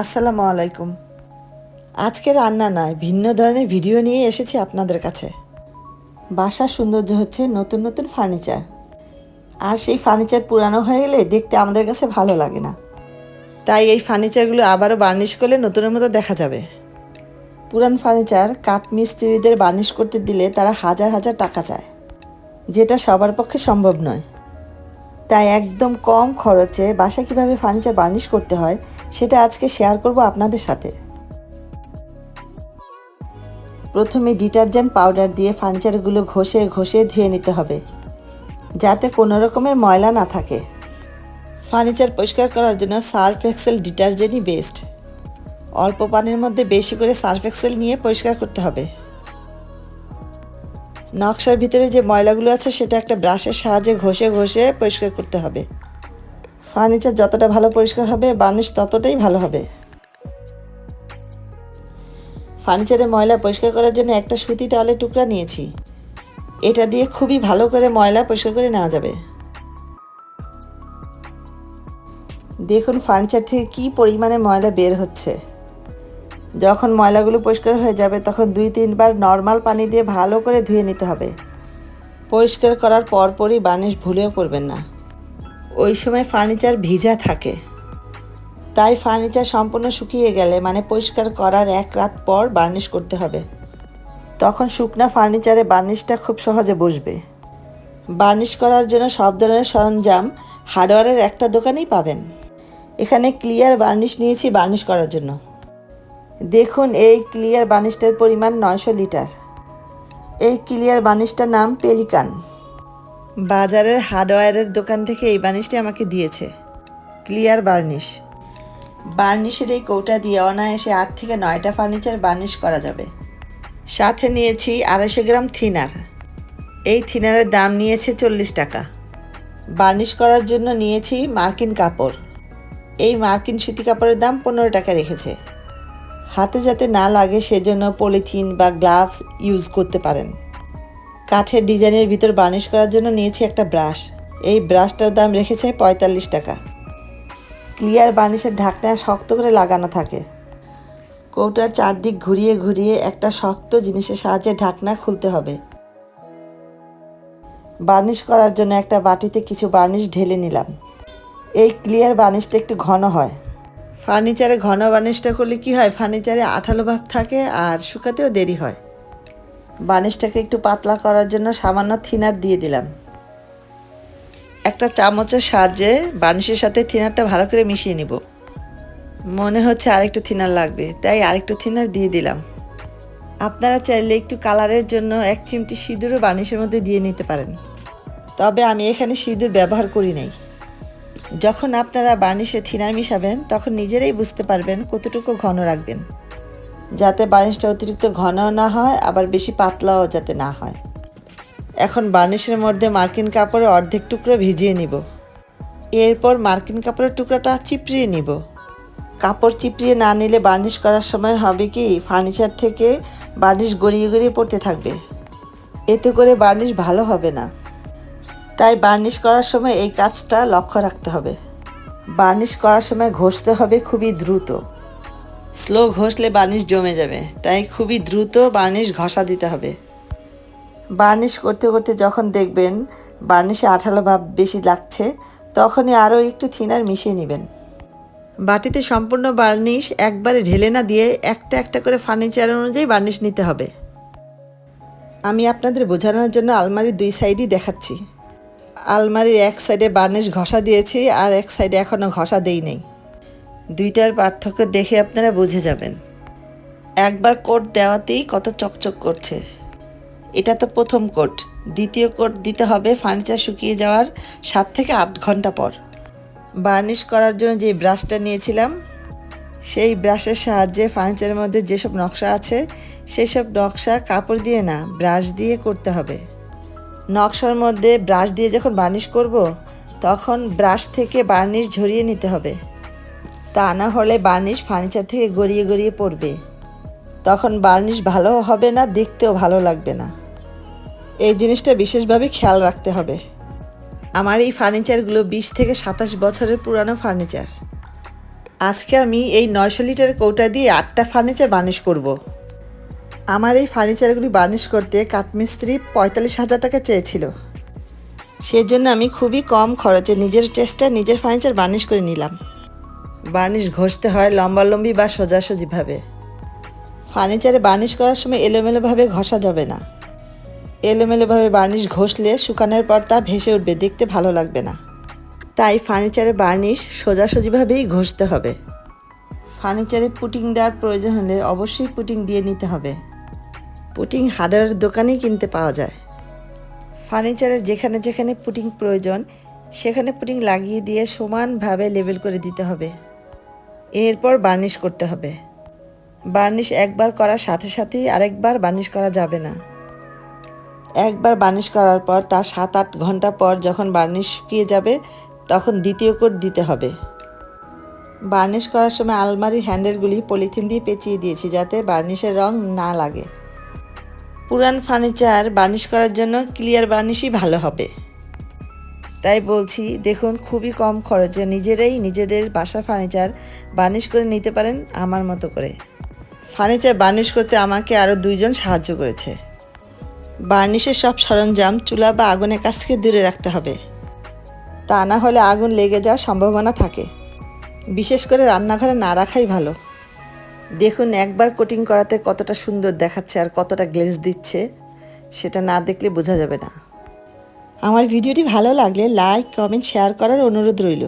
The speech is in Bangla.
আসসালামু আলাইকুম। আজকে রান্না নয়, ভিন্ন ধরনের ভিডিও নিয়ে এসেছি আপনাদের কাছে। বাসার সৌন্দর্য হচ্ছে নতুন নতুন ফার্নিচার। আর সেই ফার্নিচার পুরানো হয়ে গেলে দেখতে আমাদের কাছে ভালো লাগে না। তাই এই ফার্নিচারগুলো আবারও বার্নিশ করলে নতুনের মতো দেখা যাবে। পুরান ফার্নিচার কাঠ মিস্ত্রিদের বার্নিশ করতে দিলে তারা হাজার হাজার টাকা চায়। যেটা সবার পক্ষে সম্ভব নয়। তাই একদম কম খরচে বাসা কীভাবে ফার্নিচার বার্নিশ করতে হয়, সেটা আজকে শেয়ার করব আপনাদের সাথে। প্রথমে ডিটারজেন্ট পাউডার দিয়ে ফার্নিচারগুলো ঘষে ঘষে ধুয়ে নিতে হবে, যাতে কোনো রকমের ময়লা না থাকে। ফার্নিচার পরিষ্কার করার জন্য সার্ফ এক্সেল ডিটারজেন্টই বেস্ট অল্প পানির মধ্যে বেশি করে সার্ফ এক্সেল নিয়ে পরিষ্কার করতে হবে। নকশার ভিতরে যে ময়লাগুলো আছে, সেটা একটা ব্রাশের সাহায্যে ঘষে ঘষে পরিষ্কার করতে হবে। ফার্নিচার যতটা ভালো পরিষ্কার হবে, বার্নিশ ততটাই ভালো হবে। ফার্নিচারের ময়লা পরিষ্কার করার জন্য একটা সুতি টাওয়ালের টুকরা নিয়েছি। এটা দিয়ে খুবই ভালো করে ময়লা পরিষ্কার করে নেওয়া যাবে। দেখুন ফার্নিচার থেকে কি পরিমাণে ময়লা বের হচ্ছে। যখন ময়লাগুলো পরিষ্কার হয়ে যাবে, তখন দুই তিনবার নর্মাল পানি দিয়ে ভালো করে ধুয়ে নিতে হবে। পরিষ্কার করার পরপরই বার্নিশ ভুলেও করবেন না। ওই সময় ফার্নিচার ভিজা থাকে। তাই ফার্নিচার সম্পূর্ণ শুকিয়ে গেলে মানে পরিষ্কার করার এক রাত পর বার্নিশ করতে হবে। তখন শুকনা ফার্নিচারে বার্নিশটা খুব সহজে বসবে। বার্নিশ করার জন্য সব ধরনের সরঞ্জাম হার্ডওয়্যারের একটা দোকানেই পাবেন। এখানে ক্লিয়ার বার্নিশ নিয়েছি বার্নিশ করার জন্য। দেখুন, এই ক্লিয়ার বার্নিশটার পরিমাণ নয়শো লিটার। এই ক্লিয়ার বার্নিশটার নাম পেলিকান। বাজারের হার্ডওয়্যারের দোকান থেকে এই বার্নিশটি আমাকে দিয়েছে। Clear varnish. বার্নিশের এই কৌটা দিয়ে অনায়াসে আট থেকে নয়টা ফার্নিচার বার্নিশ করা যাবে। সাথে নিয়েছি আড়াইশো গ্রাম থিনার। এই থিনারের দাম নিয়েছে চল্লিশ টাকা। বার্নিশ করার জন্য নিয়েছি মার্কিন কাপড়। এই মার্কিন সুতি কাপড়ের দাম পনেরো টাকা রেখেছে। হাতে যাতে না লাগে সেজন্য পলিথিন বা গ্লাভস ইউজ করতে পারেন। কাঠের ডিজাইনের ভিতর বার্নিশ করার জন্য নিয়েছি একটা ব্রাশ। এই ব্রাশটার দাম রেখেছে পঁয়তাল্লিশ টাকা। ক্লিয়ার বার্নিশের ঢাকনা শক্ত করে লাগানো থাকে। কৌটার চারদিক ঘুরিয়ে ঘুরিয়ে একটা শক্ত জিনিসের সাহায্যে ঢাকনা খুলতে হবে। বার্নিশ করার জন্য একটা বাটিতে কিছু বার্নিশ ঢেলে নিলাম। এই ক্লিয়ার বার্নিশটা একটু ঘন হয়। ফার্নিচারে ঘন বানিশটা করলে কি হয়? ফার্নিচারে আঠালো ভাব থাকে আর শুকাতেও দেরি হয়। বানিশটাকে একটু পাতলা করার জন্য সামান্য থিনার দিয়ে দিলাম। একটা চামচের সাহায্যে বানিশের সাথে থিনারটা ভালো করে মিশিয়ে নিব। মনে হচ্ছে আরেকটু থিনার লাগবে, তাই আরেকটু থিনার দিয়ে দিলাম। আপনারা চাইলে একটু কালারের জন্য এক চিমটি সিঁদুরও বানিশের মধ্যে দিয়ে নিতে পারেন। তবে আমি এখানে সিঁদুর ব্যবহার করি নাই। যখন আপনারা বার্নিশে থিনার মিশাবেন, তখন নিজেরাই বুঝতে পারবেন কতটুকু ঘন রাখবেন। যাতে বার্নিশটা অতিরিক্ত ঘনও না হয়, আবার বেশি পাতলাও যাতে না হয়। এখন বার্নিশের মধ্যে মার্কিন কাপড়ের অর্ধেক টুকরো ভিজিয়ে নিব। এরপর মার্কিন কাপড়ের টুকরাটা চিপড়িয়ে নিব। কাপড় চিপড়িয়ে না নিলে বার্নিশ করার সময় হবে কি, ফার্নিচার থেকে বার্নিশ গড়িয়ে গড়িয়ে পড়তে থাকবে। এতে করে বার্নিশ ভালো হবে না। তাই বার্নিশ করার সময় এই কাজটা লক্ষ্য রাখতে হবে। বার্নিশ করার সময় ঘষতে হবে খুবই দ্রুত। স্লো ঘষলে বার্নিশ জমে যাবে, তাই খুবই দ্রুত বার্নিশ ঘষা দিতে হবে। বার্নিশ করতে করতে যখন দেখবেন বার্নিশে আঠালো ভাব বেশি লাগছে, তখনই আরও একটু থিনার মিশিয়ে নেবেন। বাটিতে সম্পূর্ণ বার্নিশ একবারে ঢেলে না দিয়ে একটা একটা করে ফার্নিচার অনুযায়ী বার্নিশ নিতে হবে। আমি আপনাদের বোঝানোর জন্য আলমারির দুই সাইডই দেখাচ্ছি। আলমারির এক সাইডে বার্নিশ ঘষা দিয়েছি আর এক সাইডে এখনও ঘষা দেই নেই। দুইটার পার্থক্য দেখে আপনারা বুঝে যাবেন। একবার কোট দেওয়াতেই কত চকচক করছে। এটা তো প্রথম কোট। দ্বিতীয় কোট দিতে হবে ফার্নিচার শুকিয়ে যাওয়ার সাত থেকে আট ঘণ্টা পর। বার্নিশ করার জন্য যে ব্রাশটা নিয়েছিলাম, সেই ব্রাশের সাহায্যে ফার্নিচারের মধ্যে যেসব নকশা আছে সেই সব নকশা কাপড় দিয়ে না, ব্রাশ দিয়ে করতে হবে। নকশার মধ্যে ব্রাশ দিয়ে যখন বার্নিশ করব, তখন ব্রাশ থেকে বার্নিশ ঝরিয়ে নিতে হবে। তা না হলে বার্নিশ ফার্নিচার থেকে গড়িয়ে গড়িয়ে পড়বে। তখন বার্নিশ ভালো হবে না, দেখতেও ভালো লাগবে না। এই জিনিসটা বিশেষভাবে খেয়াল রাখতে হবে। আমার এই ফার্নিচারগুলো বিশ থেকে সাতাশ বছরের পুরানো ফার্নিচার। আজকে আমি এই নয়শো লিটার কৌটা দিয়ে আটটা ফার্নিচার বার্নিশ করব। আমার এই ফার্নিচারগুলি বার্নিশ করতে কাঠমিস্ত্রি পঁয়তাল্লিশ হাজার টাকা চেয়েছিল। সেজন্য আমি খুবই কম খরচে নিজের চেষ্টা নিজের ফার্নিচার বার্নিশ করে নিলাম। বার্নিশ ঘষতে হয় লম্বালম্বি বা সোজাসুজিভাবে। ফার্নিচারে বার্নিশ করার সময় এলোমেলোভাবে ঘষা যাবে না। এলোমেলোভাবে বার্নিশ ঘষলে শুকানোর পর তা ভেসে উঠবে, দেখতে ভালো লাগবে না। তাই ফার্নিচারে বার্নিশ সোজাসুজিভাবেই ঘষতে হবে। ফার্নিচারে পুটিং দেওয়ার প্রয়োজন হলে অবশ্যই পুটিং দিয়ে নিতে হবে। পুটিং হার্ডওয়্যার দোকানেই কিনতে পাওয়া যায়। ফার্নিচারের যেখানে যেখানে পুটিং প্রয়োজন, সেখানে পুটিং লাগিয়ে দিয়ে সমানভাবে লেবেল করে দিতে হবে। এরপর বার্নিশ করতে হবে। বার্নিশ একবার করার সাথে সাথেই আরেকবার বার্নিশ করা যাবে না। একবার বার্নিশ করার পর তার সাত আট ঘণ্টা পর যখন বার্নিশ শুকিয়ে যাবে, তখন দ্বিতীয় কোট দিতে হবে। বার্নিশ করার সময় আলমারির হ্যান্ডেলগুলি পলিথিন দিয়ে পেঁচিয়ে দিয়েছি যাতে বার্নিশের রং না লাগে। পুরান ফার্নিচার বার্নিশ করার জন্য ক্লিয়ার বার্নিশই ভালো হবে। তাই বলছি, দেখুন, খুবই কম খরচে নিজেরাই নিজেদের বাসার ফার্নিচার বার্নিশ করে নিতে পারেন আমার মতো করে। ফার্নিচার বার্নিশ করতে আমাকে আরও দুইজন সাহায্য করেছে। বার্নিশের সব সরঞ্জাম চুলা বা আগুনের কাছ থেকে দূরে রাখতে হবে। তা না হলে আগুন লেগে যাওয়ার সম্ভাবনা থাকে। বিশেষ করে রান্নাঘরে না রাখাই ভালো। দেখুন, একবার কোটিং করাতে কতটা সুন্দর দেখাচ্ছে আর কতটা গ্লেজ দিচ্ছে, সেটা না দেখলে বোঝা যাবে না। আমার ভিডিওটি ভালো লাগলে লাইক কমেন্ট শেয়ার করার অনুরোধ রইল।